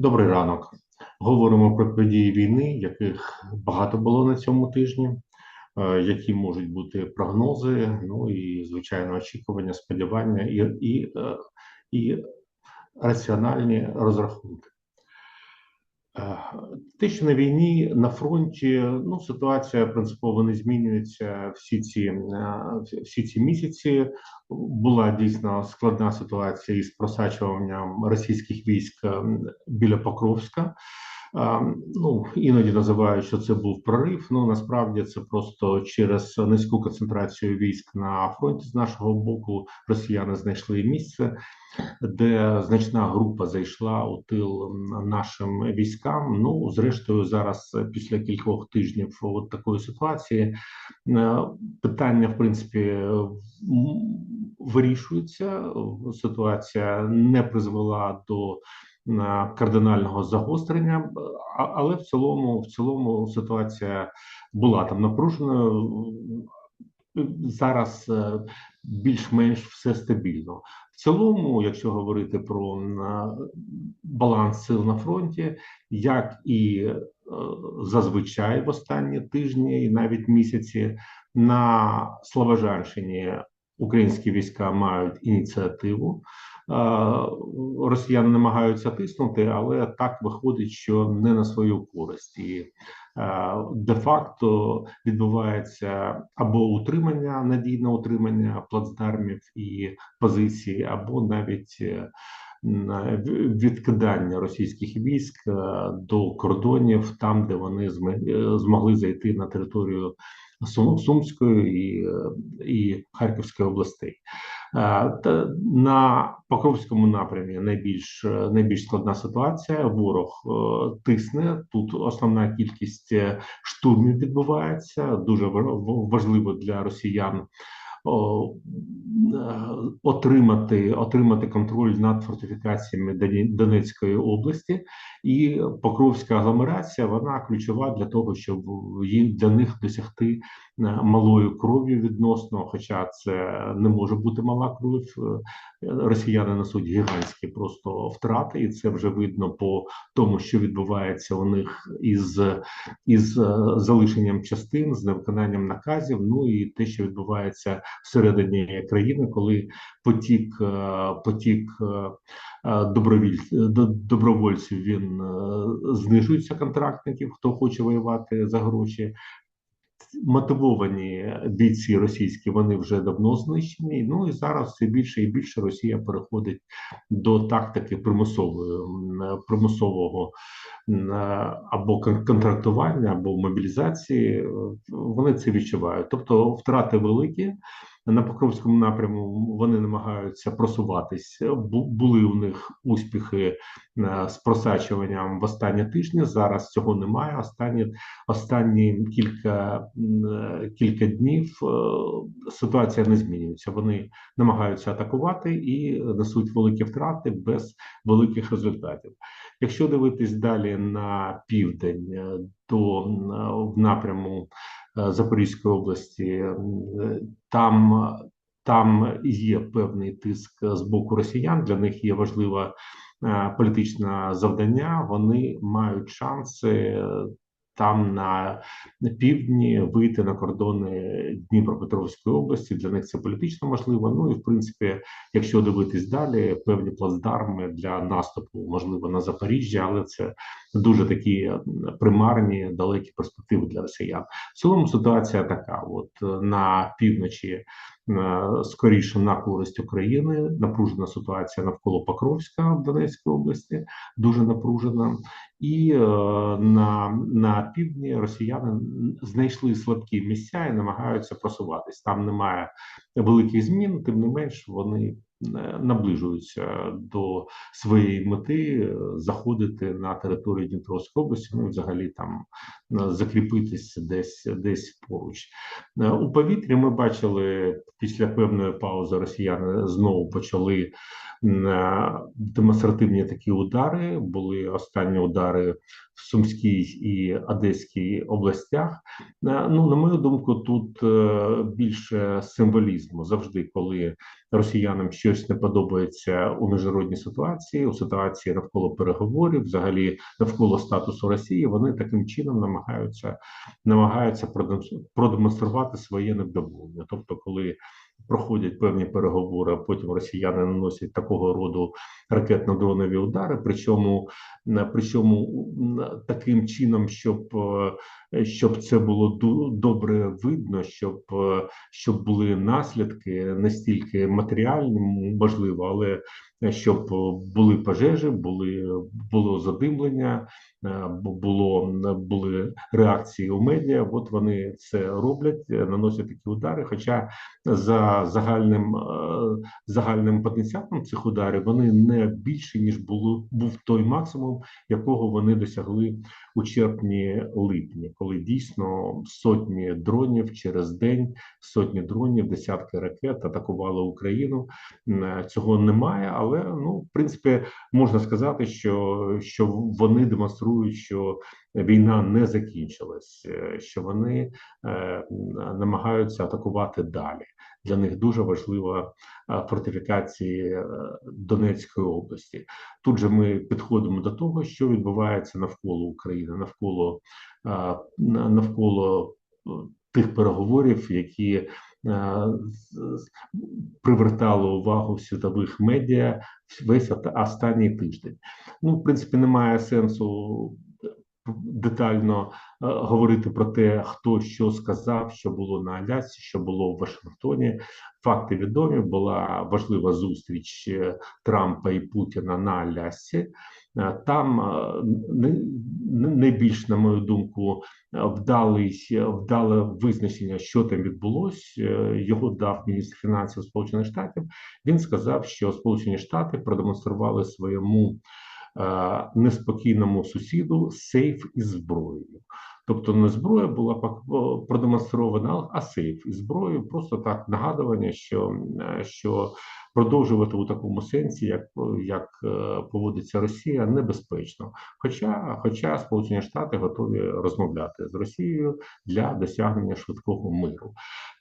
Добрий ранок. Говоримо про події війни, яких багато було на цьому тижні, е, які можуть бути прогнози, ну і звичайно очікування, сподівання і, і, е, і раціональні розрахунки. Те, що на війні на фронті ну ситуація принципово не змінюється всі ці е, всі ці місяці. Була дійсно складна ситуація із просачуванням російських військ біля Покровська. Ну іноді називають, що це був прорив. Ну насправді це просто через низьку концентрацію військ на фронті з нашого боку. Росіяни знайшли місце, де значна група зайшла у тил нашим військам. Ну зрештою, зараз після кількох тижнів от такої ситуації е, питання в принципі вирішується. Ситуація не призвела до кардинального загострення, але в цілому, в цілому, ситуація була там напруженою. Зараз е, більш-менш все стабільно. В цілому, якщо говорити про баланс сил на фронті, як і е, зазвичай в останні тижні і навіть місяці на Слобожанщині українські війська мають ініціативу. Росіяни намагаються тиснути, але так виходить, що не на свою користь, і де-факто відбувається або утримання, надійне утримання плацдармів і позицій, або навіть е, відкидання російських військ е, до кордонів там, де вони е, змогли зайти на територію Сумської і і Харківської областей. Та на Покровському напрямі найбільш найбільш складна ситуація. Ворог тисне тут. Основна кількість е, штурмів відбувається. Дуже важливо для росіян отримати отримати контроль над фортифікаціями Донецької області, і Покровська агломерація вона ключова для того, щоб їм для них досягти е, малою кров'ю відносно. Хоча це не може бути мала кров. Е, росіяни несуть гігантські просто втрати, і це вже видно по тому, що відбувається у них із із е, залишенням частин, з невиконанням наказів. Ну і те, що відбувається всередині країни, коли потік е, потік е, е, добровольців він знижується контрактників, хто хоче воювати за гроші. Мотивовані бійці російські вони вже давно знищені. Ну і зараз все більше і більше Росія переходить до тактики примусової примусового або контрактування, або мобілізації. Вони це відчувають. Тобто втрати великі на Покровському напряму вони намагаються просуватися. Були у них успіхи е, з просачуванням в останні тижні. Зараз цього немає. Останні останні кілька е, кілька днів е, ситуація не змінюється. Вони намагаються атакувати і несуть великі втрати без великих результатів. Якщо дивитись далі на південь, то в напряму Запорізької області, е, там там є певний тиск з боку росіян. Для них є важливе політичне завдання. Вони мають шанси там на півдні вийти на кордони Дніпропетровської області. Для них це політично можливо. Ну і в принципі, якщо дивитись далі, певні плацдарми для наступу можливо на Запоріжжя, але це дуже такі примарні далекі перспективи для росіян. В цілому ситуація така: от на півночі Е, скоріше на користь України. Напружена ситуація навколо Покровська в Донецькій області, дуже напружена, і е, на на півдні росіяни знайшли слабкі місця і намагаються просуватись. Там немає великих змін, тим не менш вони наближуються до своєї мети е, заходити на територію Дніпровської області, ну взагалі там е, закріпитися десь десь поруч е, у повітрі. Ми бачили після певної паузи росіяни знову почали демонстративні такі удари. Були останні удари. Удари в Сумській і Одеській областях. Ну, на мою думку, тут е, більше символізму завжди, коли росіянам щось не подобається у міжнародній ситуації, у ситуації навколо переговорів, взагалі навколо статусу Росії, вони таким чином намагаються намагаються продем- продемонструвати своє невдоволення. Тобто, коли проходять певні переговори, а потім росіяни наносять такого роду ракетно-дронові удари, причому причому таким чином, щоб е, щоб це було добре видно, щоб е, щоб були наслідки не стільки матеріальні, можливо, але е, щоб були пожежі, були було задимлення, е, бу- було були реакції у медіа. От вони це роблять, е, наносять такі удари. Хоча за загальним е, загальним потенціалом цих ударів вони не більше ніж було був той максимум, якого вони досягли у червні-липні, коли дійсно сотні дронів через день, сотні дронів, десятки ракет атакували Україну. Цього немає, але ну в принципі можна сказати, що, що вони демонструють, що війна не закінчилась, е, що вони е, намагаються атакувати далі. Для них дуже важлива е, фортифікації е, Донецької області. Тут же ми підходимо до того, що відбувається навколо України, навколо е, навколо тих переговорів, які привертали увагу світових медіа весь останній тиждень. Ну, в принципі, немає сенсу детально е, говорити про те, хто що сказав, що було на Алясці, що було в Вашингтоні. Факти відомі. Була важлива зустріч е, Трампа і Путіна на Алясці. Е, Там найбільш, на мою думку, вдалий вдале визначення, що там відбулось. Його дав міністр фінансів Сполучених Штатів. Він сказав, що Сполучені Штати продемонстрували своєму неспокійному сусіду сейф із зброєю. Тобто не зброя була пак- продемонстрована, а сейф із зброєю. Просто так нагадування, що, е, що продовжувати у такому сенсі, як, як е, поводиться Росія, небезпечно. Хоча, хоча Сполучені Штати готові розмовляти з Росією для досягнення швидкого миру.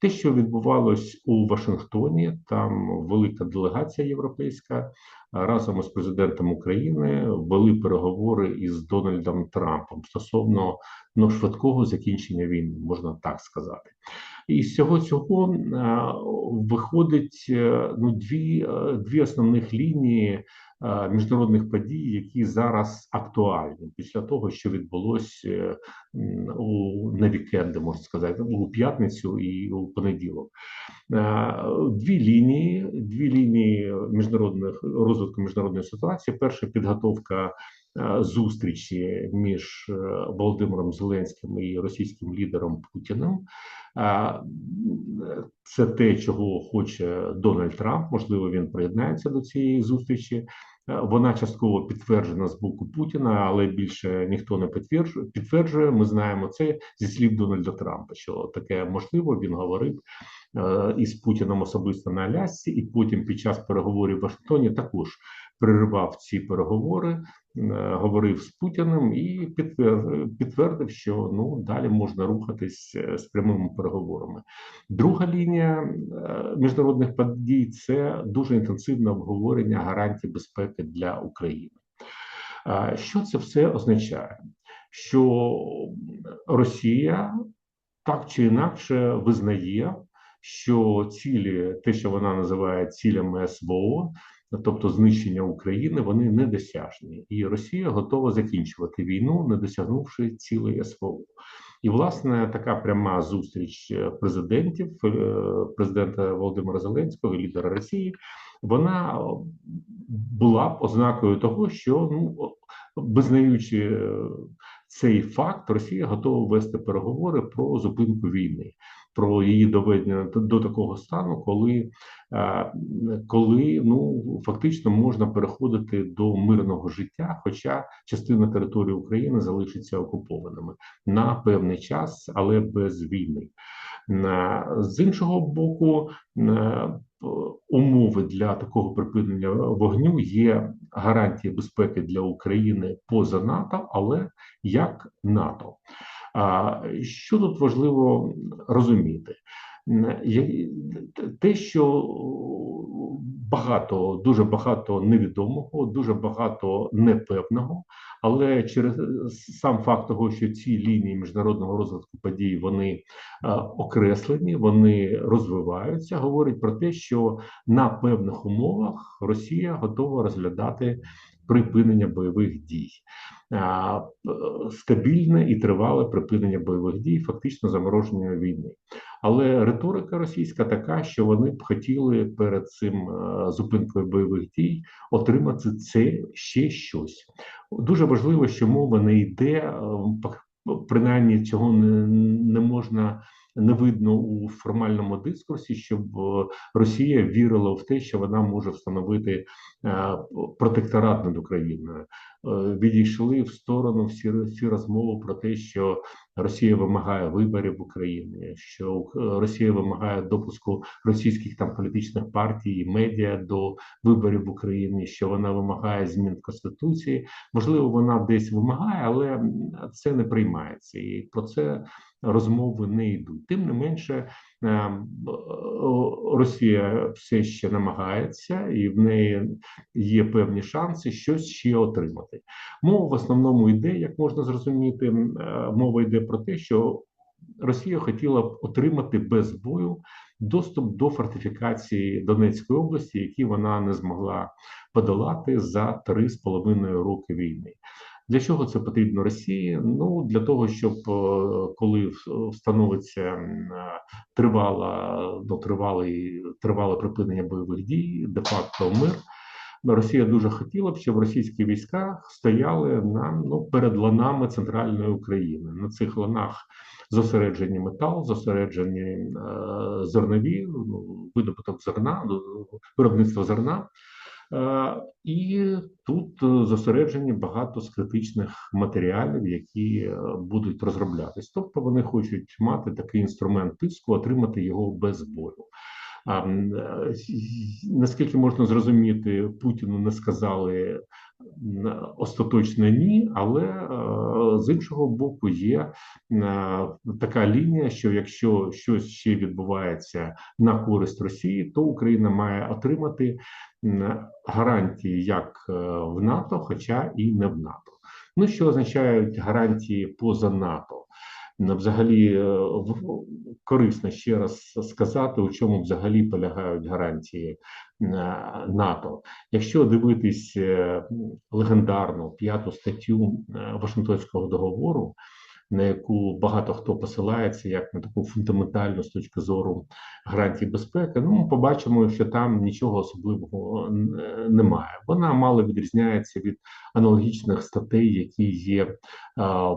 Те, що відбувалось у Вашингтоні, там велика делегація європейська разом із президентом України вели переговори із Дональдом Трампом стосовно ну, швидкого закінчення війни, можна так сказати. І з цього цього е, виходить е, ну, дві, е, дві основних лінії е, міжнародних подій, які зараз актуальні після того, що відбулось е, у на вікенди, можна сказати, у п'ятницю і у понеділок. Е, Дві лінії, дві лінії міжнародних розвитку міжнародної ситуації. Перша підготовка е, зустрічі між е, Володимиром Зеленським і російським лідером Путіним. Е, Це те, чого хоче Дональд Трамп. Можливо, він приєднається до цієї зустрічі. Е, Вона частково підтверджена з боку Путіна, але більше ніхто не підтверджує. Підтверджує. Ми знаємо це зі слів Дональда Трампа, що таке можливо. Він говорив е, із Путіном особисто на Алясці, і потім під час переговорів в Вашингтоні також переривав ці переговори, е, говорив з Путіним і підтвердив, що ну далі можна рухатись е, з прямими переговорами. Друга лінія е, міжнародних подій це дуже інтенсивне обговорення гарантій безпеки для України. Що це все означає? Що Росія так чи інакше визнає, що цілі, те, що вона називає цілями СВО, тобто знищення України, вони недосяжні, і Росія готова закінчувати війну, не досягнувши цілей СВО. І власне така пряма зустріч е, президентів, е, президента Володимира Зеленського і лідера Росії, вона е, була ознакою того, що ну визнаючи цей факт, Росія готова вести переговори про зупинку війни, про її доведення до, такого стану, коли, е, коли ну фактично можна переходити до мирного життя, хоча частина території України залишиться окупованими на певний час, але без війни. З іншого боку, е, умови для такого припинення вогню є гарантії безпеки для України поза НАТО, але як НАТО. Що тут важливо розуміти? Те, що багато, дуже багато невідомого, дуже багато непевного, але через сам факт того, що ці лінії міжнародного розвитку подій вони окреслені, вони розвиваються, говорить про те, що на певних умовах Росія готова розглядати припинення бойових дій, стабільне і тривале припинення бойових дій, фактично замороження війни. Але риторика російська така, що вони б хотіли перед цим зупинкою бойових дій отримати це ще щось. Дуже важливо, що мова не йде, принаймні цього не, не можна не видно у формальному дискурсі, щоб е, Росія вірила в те, що вона може встановити е, протекторат над Україною. Е, відійшли в сторону всі всі розмови про те, що Росія вимагає виборів в Україні, що Росія вимагає допуску російських там політичних партій і медіа до виборів в Україні, що вона вимагає змін конституції. Можливо, вона десь вимагає, але це не приймається, і про це розмови не йдуть. Тим не менше, е, Росія все ще намагається, і в неї є певні шанси щось ще отримати. Мова в основному йде, як можна зрозуміти, мова йде про те, що Росія хотіла б отримати без бою доступ до фортифікації Донецької області, які вона не змогла подолати за три з половиною роки війни. Для чого це потрібно Росії? Ну для того, щоб е, коли встановиться е, тривала ну, тривалий тривале припинення бойових дій, де факто мир. Росія дуже хотіла б, щоб російські війська стояли на ну перед ланами центральної України. На цих ланах зосереджені метал, зосереджені е, зернові, ну, видобуток зерна, виробництво зерна. Е, і тут е, зосереджені багато з критичних матеріалів, які е, будуть розроблятись. Тобто вони хочуть мати такий інструмент тиску, отримати його без бою. Наскільки можна зрозуміти, Путіну не сказали остаточно ні, але з іншого боку є така лінія, що якщо щось ще відбувається на користь Росії, то Україна має отримати гарантії як е, в НАТО, хоча і не в НАТО. Ну що означають гарантії поза НАТО? Взагалі е, корисно ще раз сказати, у чому взагалі полягають гарантії е, НАТО. Якщо дивитись легендарну п'яту статтю Вашингтонського договору, на яку багато хто посилається як на таку фундаментальну з точки зору гарантій безпеки. Ну, ми побачимо, що там нічого особливого немає. Вона мало відрізняється від аналогічних статей, які є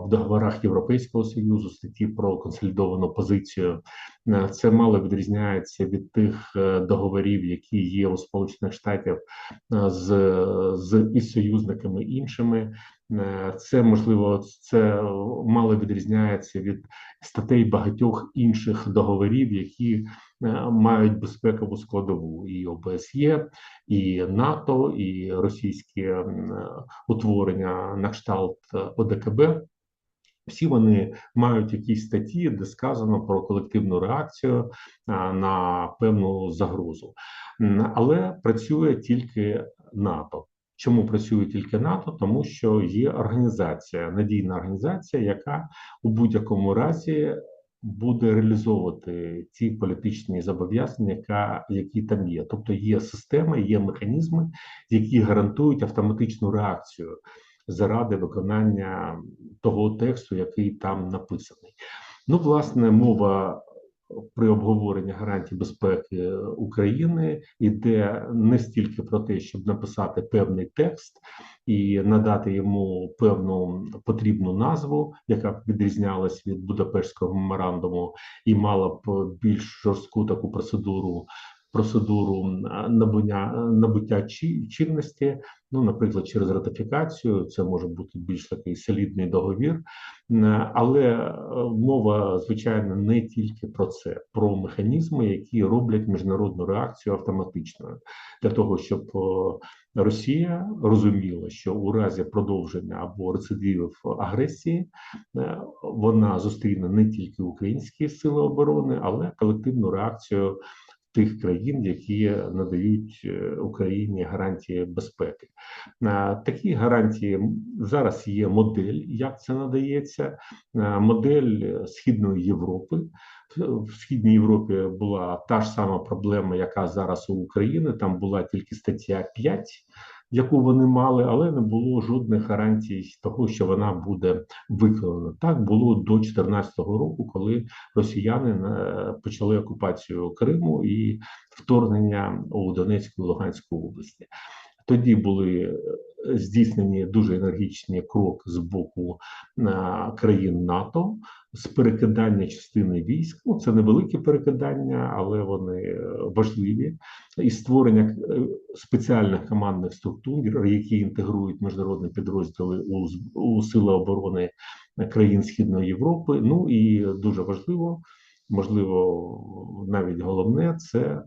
в договорах Європейського союзу, статті про консолідовану позицію. Це мало відрізняється від тих е, договорів, які є у Сполучених Штатів з, з із союзниками іншими. Е, це можливо, це мало відрізняється від статей багатьох інших договорів, які е, мають безпекову складову і ОБСЄ, і НАТО, і російські утворення на кшталт ОДКБ. Всі вони мають якісь статті, де сказано про колективну реакцію на певну загрозу, але працює тільки НАТО. Чому працює тільки НАТО? Тому що є організація, надійна організація, яка у будь-якому разі буде реалізовувати ті політичні зобов'язання, яка, які там є. Тобто є системи, є механізми, які гарантують автоматичну реакцію заради виконання того тексту, який там написаний. Ну, власне, мова при обговоренні гарантій безпеки України йде не стільки про те, щоб написати певний текст і надати йому певну потрібну назву, яка б відрізнялась від Будапештського меморандуму, і мала б більш жорстку таку процедуру процедуру набуття, набуття чинності. Ну, наприклад, через ратифікацію це може бути більш такий солідний договір, але е, мова звичайно не тільки про це, про механізми, які роблять міжнародну реакцію автоматичною для того, щоб е, Росія розуміла, що у разі продовження або рецидивів агресії е, вона зустріне не тільки українські сили оборони, але колективну реакцію тих країн, які надають е, Україні гарантії безпеки. Е, Такі гарантії зараз є модель, як це надається. Е, Модель Східної Європи. В Східній Європі була та ж сама проблема, яка зараз у України. Там була тільки стаття 5, яку вони мали, але не було жодних гарантій того, що вона буде виконана. Так було до 2014 року, коли росіяни е, почали окупацію Криму і вторгнення у Донецьку і Луганську області. Тоді були е, здійснені дуже енергічні кроки з боку е, країн НАТО з перекидання частини військ. Ну це невеликі перекидання, але вони е, важливі. І створення спеціальних командних структур, які інтегрують міжнародні підрозділи у, у сили оборони країн Східної Європи. Ну і дуже важливо, можливо, навіть головне це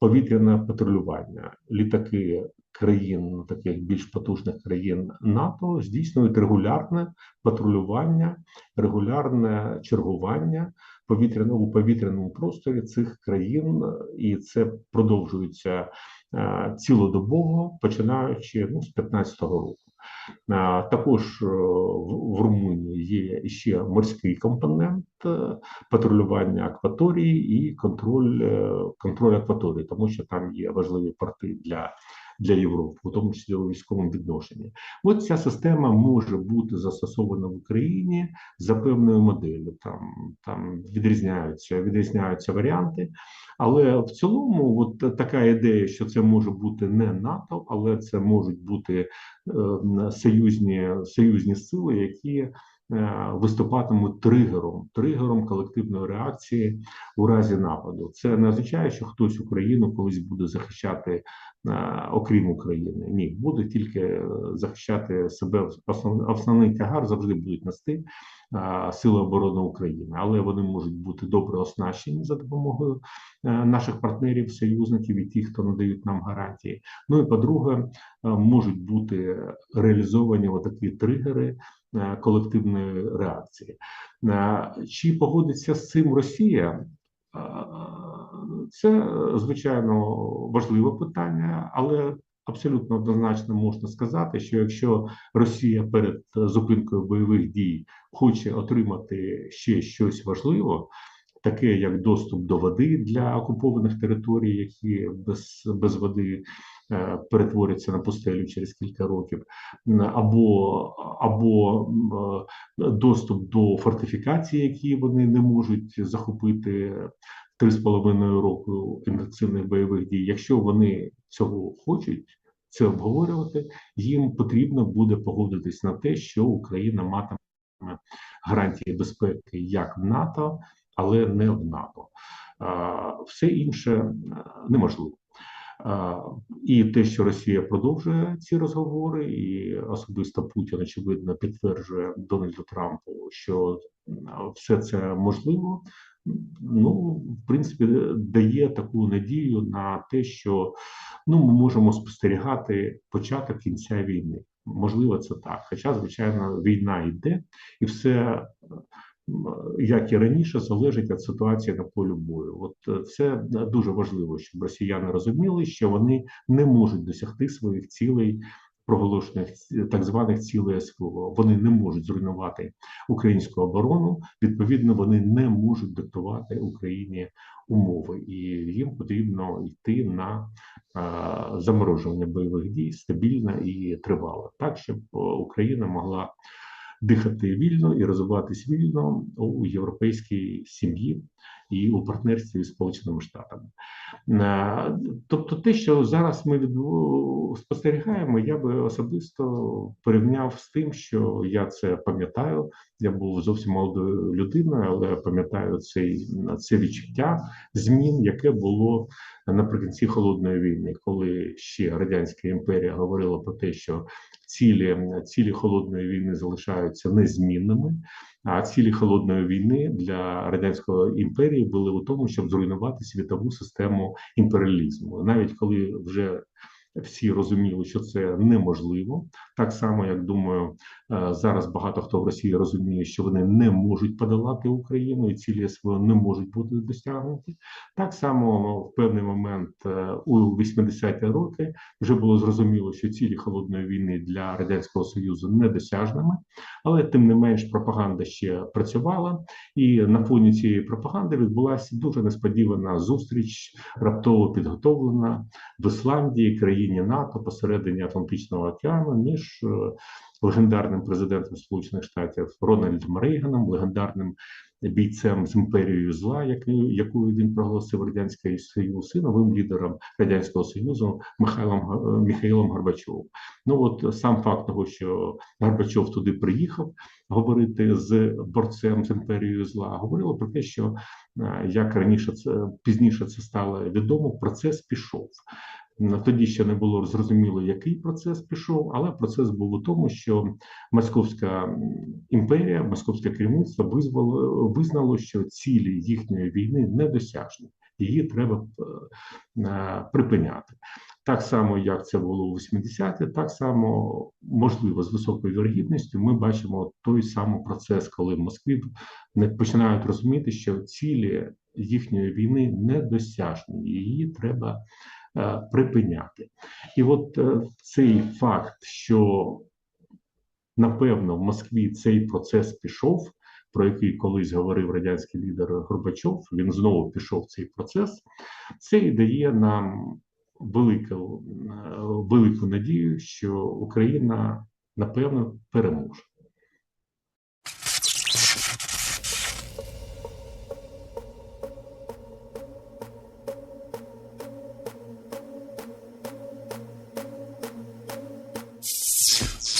повітряне патрулювання. Літаки країн, ну, таких більш потужних країн НАТО, здійснюють регулярне патрулювання, регулярне чергування повітряного у повітряному просторі цих країн, і це продовжується е, цілодобово, починаючи ну, з 15-го року. Також е, в в Румунії є ще морський компонент е, патрулювання акваторії і контроль, е, контроль акваторії, тому що там є важливі порти для, для Європи, у тому числі у військовому відношенні. От ця система може бути застосована в Україні за певною моделлю. Там, там відрізняються, відрізняються варіанти. Але в цілому, от така ідея, що це може бути не НАТО, але це можуть бути е, союзні, союзні сили, які виступатимуть тригером, тригером колективної реакції у разі нападу. Це не означає, що хтось Україну колись буде захищати е, окрім України. Ні, буде тільки е, захищати себе. Основ, основний тягар завжди будуть нести е, Сили оборони України, але вони можуть бути добре оснащені за допомогою е, наших партнерів, союзників і тих, хто надають нам гарантії. Ну і по-друге, е, можуть бути реалізовані отакі тригери е, колективної реакції. Е, Чи погодиться з цим Росія? Е, Це звичайно важливе питання, але абсолютно однозначно можна сказати, що якщо Росія перед зупинкою бойових дій хоче отримати ще щось важливе, таке як доступ до води для окупованих територій, які без, без води е, перетворяться на пустелю через кілька років, або, або е, доступ до фортифікацій, які вони не можуть захопити три з половиною року інтенсивних бойових дій. Якщо вони цього хочуть. Це обговорювати їм потрібно буде погодитись на те, що Україна матиме гарантії безпеки як в НАТО, але не в НАТО. Все інше е, неможливо. І те, що Росія продовжує ці розговори, і особисто Путін очевидно підтверджує Дональду Трампу, що все це можливо. Ну, в принципі, дає таку надію на те, що ну ми можемо спостерігати початок кінця війни. Можливо, це так. Хоча, звичайно, війна йде, і все як і раніше, залежить від ситуації на полі бою. От е, це дуже важливо, щоб росіяни розуміли, що вони не можуть досягти своїх цілей. Проголошених так званих цілей СВО. вони не можуть зруйнувати українську оборону. Відповідно, вони не можуть диктувати Україні умови, і їм потрібно йти на а, заморожування бойових дій стабільно і тривало, так щоб Україна могла дихати вільно і розвиватись вільно у європейській сім'ї і у партнерстві з Сполученими Штатами. Тобто, те, що зараз ми спостерігаємо, я би особисто порівняв з тим, що я це пам'ятаю. Я був зовсім молодою людиною, але пам'ятаю цей це відчуття змін, яке було наприкінці холодної війни, коли ще радянська імперія говорила про те, що цілі цілі холодної війни залишаються незмінними. А цілі холодної війни для радянської імперії були у тому, щоб зруйнувати світову систему імперіалізму, навіть коли вже всі розуміли, що це неможливо. Так само, як думаю, е, зараз багато хто в Росії розуміє, що вони не можуть подолати Україну і цілі свої не можуть бути досягнуті. Так само ну, в певний момент е, у 80-ті роки вже було зрозуміло, що цілі холодної війни для радянського союзу недосяжними, але тим не менш пропаганда ще працювала, і на фоні цієї пропаганди відбулася дуже несподівана зустріч, раптово підготовлена в Ісландії, країні НАТО посередині Атлантичного океану між е, легендарним президентом Сполучених Штатів Рональдом Рейганом, легендарним бійцем з імперією зла, якою він проголосив радянський союз, і новим лідером радянського союзу Михайлом Га- Михайлом Горбачовим. Ну от сам факт того, що Горбачов туди приїхав говорити з борцем з імперією зла, говорило про те, що е, як раніше це пізніше це стало відомо, процес пішов. Тоді ще не було зрозуміло, який процес пішов, але процес був у тому, що Московська імперія, московське керівництво визвало, визнало, що цілі їхньої війни недосяжні. Її треба е, е, припиняти. Так само, як це було у 80-ті, так само можливо з високою вірогідністю ми бачимо той самий процес, коли в Москві починають розуміти, що цілі їхньої війни недосяжні, її треба припиняти. І от е, цей факт, що напевно в Москві цей процес пішов, про який колись говорив радянський лідер Горбачов, він знову пішов цей процес. Це і дає нам велику, е, велику надію, що Україна напевно переможе.